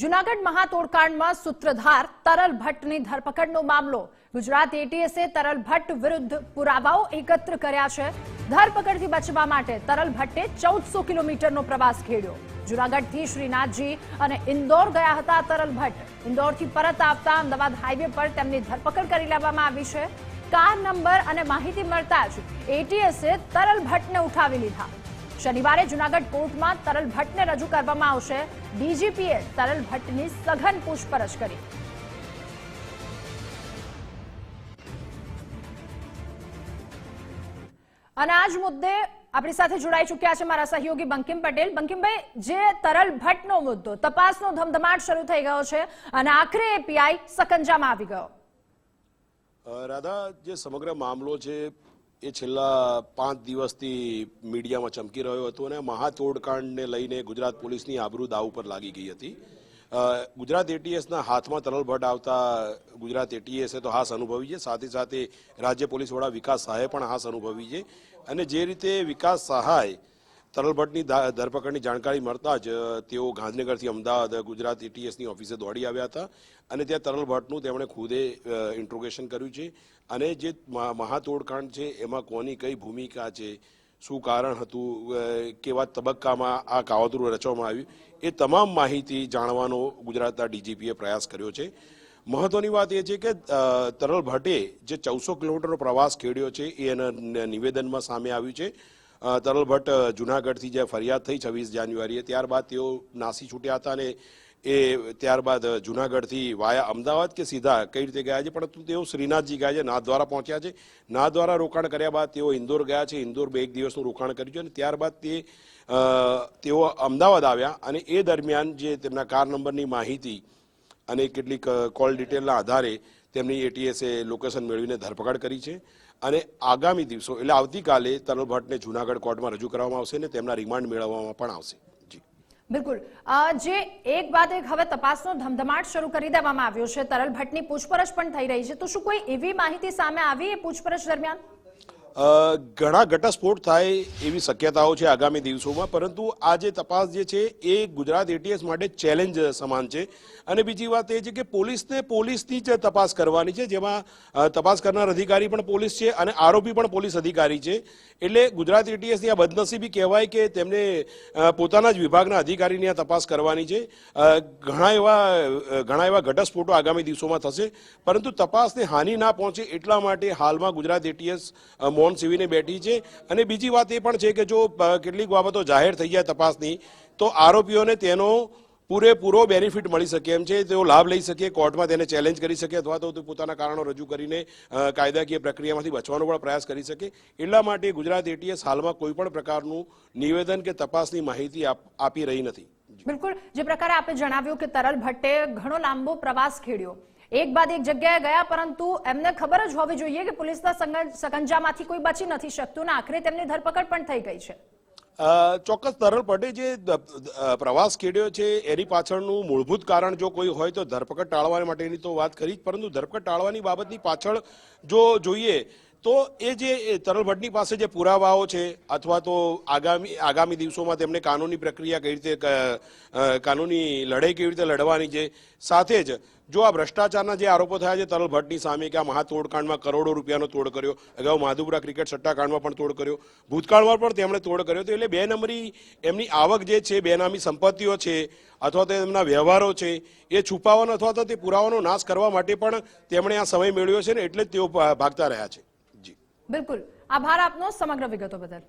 જુનાગઢ મહાતોડકાંડમાં સૂત્રધાર તરલ ભટ્ટની ધરપકડનો મામલો. ગુજરાત એટીએસે તરલ ભટ્ટ વિરુદ્ધ પુરાવાઓ એકત્ર કર્યા છે. ધરપકડથી બચવા માટે તરલ ભટ્ટે ચૌદસો કિલોમીટરનો પ્રવાસ ખેડ્યો. જુનાગઢથી શ્રીનાથજી અને ઇન્દોર ગયા હતા તરલ ભટ્ટ. ઇન્દોરથી પરત આવતા અમદાવાદ હાઈવે પર તેમની ધરપકડ કરી લેવામાં આવી છે. કાર નંબર અને માહિતી મળતા જ એટીએસે તરલ ભટ્ટને ઉઠાવી લીધા. શનિવારે જૂનાગઢ કોર્ટમાં તરલ ભટ્ટને રજૂ કરવામાં આવશે. ડીજીપીએ તરલ ભટ્ટની સઘન પૂછપરછ કરી. અને આ જ મુદ્દે આપણી સાથે જોડાઈ ચૂક્યા છે મારા સહયોગી બંકિમ પટેલ. બંકિમભાઈ, જે તરલ ભટ્ટનો મુદ્દો, તપાસનો ધમધમાટ શરૂ થઈ ગયો છે અને આખરે એપીઆઈ સકંજામાં આવી ગયો. રાધા, જે સમગ્ર મામલો છે એ છેલ્લા પાંચ દિવસથી મીડિયામાં ચમકી રહ્યો હતો અને મહાતોડકાંડને લઈને ગુજરાત પોલીસની આબરૂ દાવ ઉપર લાગી ગઈ હતી. ગુજરાત એટીએસના હાથમાં તરલ ભટ્ટ આવતા ગુજરાત એટીએસે તો હાસ અનુભવી છે. સાથે સાથે રાજ્ય પોલીસ વડા વિકાસ સહાય પણ હાસ અનુભવી છે. અને જે રીતે વિકાસ સહાય તરલ ભટ્ટની ધરપકડની જાણકારી મળતા જ તેઓ ગાંધીનગરથી અમદાવાદ, ગુજરાત એટીએસની ઓફિસે દોડી આવ્યા હતા અને ત્યાં તરલ ભટ્ટનું તેમણે ખુદે ઇન્ટ્રોગેશન કર્યું છે અને જે મહા- મહાતોડકાંડ છે એમાં કોની કઈ ભૂમિકા છે, શું કારણ હતું કેવા તબક્કામાં આ કાવતરું રચવામાં આવ્યું એ તમામ માહિતી જાણવાનો ગુજરાતના ડીજીપીએ પ્રયાસ કર્યો છે. મહત્વની વાત એ છે કે તરલ ભટ્ટે જે ચૌદસો કિલોમીટરનો પ્રવાસ ખેડ્યો છે એ એના નિવેદનમાં સામે આવ્યું છે. તરલ ભટ્ટ જુનાગઢથી જે ફરિયાદ થઈ છવ્વીસ જાન્યુઆરીએ, ત્યારબાદ તેઓ નાસી છૂટ્યા હતા અને એ ત્યારબાદ જુનાગઢથી વાયા અમદાવાદ કે સીધા કઈ રીતે ગયા છે? પરંતુ તેઓ શ્રીનાથજી ગયા છે નાથદ્વારા પહોંચ્યા છે. નાથદ્વારા રોકાણ કર્યા બાદ તેઓ ઇન્દોર ગયા છે. ઇન્દોર બે એક દિવસનું રોકાણ કર્યું છે અને ત્યારબાદ તે તેઓ અમદાવાદ આવ્યા અને એ દરમિયાન જે તેમના કાર નંબરની માહિતી અને કેટલીક કોલ ડિટેલના આધારે તેમની એટીએસે લોકેશન મેળવીને ધરપકડ કરી છે અને આગામી દિવસો, એટલે આવતીકાલે તરલ ભટ્ટને જુનાગઢ કોર્ટમાં રજૂ કરવામાં આવશે અને તેમના રિમાન્ડ મેળવવામાં પણ આવશે. બિલકુલ. જે એક બાદ એક હવે તપાસનો ધમધમાટ શરૂ કરી દેવામાં આવ્યો છે. તરલ ભટ્ટની પૂછપરછ પણ થઈ રહી છે. તો શું કોઈ એવી માહિતી સામે આવી એ પૂછપરછ દરમિયાન? ઘણા ઘટસ્ફોટ થાય એવી શક્યતાઓ છે આગામી દિવસોમાં, પરંતુ આ જે તપાસ જે છે એ ગુજરાત એટીએસ માટે ચેલેન્જ સમાન છે. અને બીજી વાત એ છે કે પોલીસને પોલીસની જ તપાસ કરવાની છે, જેમાં તપાસ કરનાર અધિકારી પણ પોલીસ છે અને આરોપી પણ પોલીસ અધિકારી છે. એટલે ગુજરાત એટીએસની આ બદનસીબી કહેવાય કે તેમને પોતાના જ વિભાગના અધિકારીની આ તપાસ કરવાની છે. ઘણા એવા ઘણા એવા ઘટસ્ફોટો આગામી દિવસોમાં થશે, પરંતુ તપાસને હાનિ ના પહોંચે એટલા માટે હાલમાં ગુજરાત એટીએસ મૌન સીવીને બેઠી છે. અને બીજી વાત એ પણ છે કે જો કેટલીક બાબતો જાહેર થઈ જાય તપાસની, તો આરોપીઓને તેનો પૂરેપૂરો બેનિફિટ મળી શકે. એમ છે, તેઓ લાભ લઈ શકે, કોર્ટમાં તેને ચેલેન્જ કરી શકે, અથવા તો પોતાના કારણો રજૂ કરીને કાયદાકીય પ્રક્રિયામાંથી બચવાનો પણ પ્રયાસ કરી શકે. એટલા માટે ગુજરાત એટીએસ હાલમાં કોઈ પણ પ્રકારનું નિવેદન કે તપાસની માહિતી આપી રહી નથી. બિલકુલ. જે પ્રકારે આપે જણાવ્યું કે તરલ ભટ્ટે ઘણો લાંબો પ્રવાસ ખેડ્યો. એક બાદ એક જગ્યાએ ગયા, પરંતુ એમને ખબર જ હોવી જોઈએ કે પોલીસના સકંજામાંથી કોઈ બચી નથી શકતું. ને, આખરે તેમની ધરપકડ પણ થઈ ગઈ છે. ચોક્કસ તરલ પટે જે પ્રવાસ ખેડ્યો છે, એની પાછળનું મૂળભૂત કારણ જો કોઈ હોય તો ધરપકડ ટાળવા માટેની તો વાત કરી જ, પરંતુ ધરપકડ ટાળવાની બાબતની પાછળ જો જોઈએ તો એ જે તરલ ભટ્ટની પાસે જે પુરાવાઓ છે, અથવા તો આગામી આગામી દિવસોમાં તેમને કાનૂની પ્રક્રિયા કઈ રીતે કાનૂની લડાઈ કેવી રીતે લડવાની છે, સાથે જ જો આ ભ્રષ્ટાચારના જે આરોપો થયા છે, તરલ ભટ્ટની સામે કે આ મહાતોડકાંડમાં કરોડો રૂપિયાનો તોડ કર્યો, અગાઉ માધુપુરા ક્રિકેટ સટ્ટાકાંડમાં પણ તોડ કર્યો, ભૂતકાળમાં પણ તેમણે તોડ કર્યો, તો એટલે બે નંબરી એમની આવક જે છે બેનામી સંપત્તિઓ છે, અથવા તો એમના વ્યવહારો છે, એ છુપાવવાનો અથવા તો તે પુરાવાનો નાશ કરવા માટે પણ તેમણે આ સમય મેળવ્યો છે ને, એટલે જ તેઓ ભાગતા રહ્યા છે. બિલકુલ. આભાર આપનો સમગ્ર વિગતો બદલ.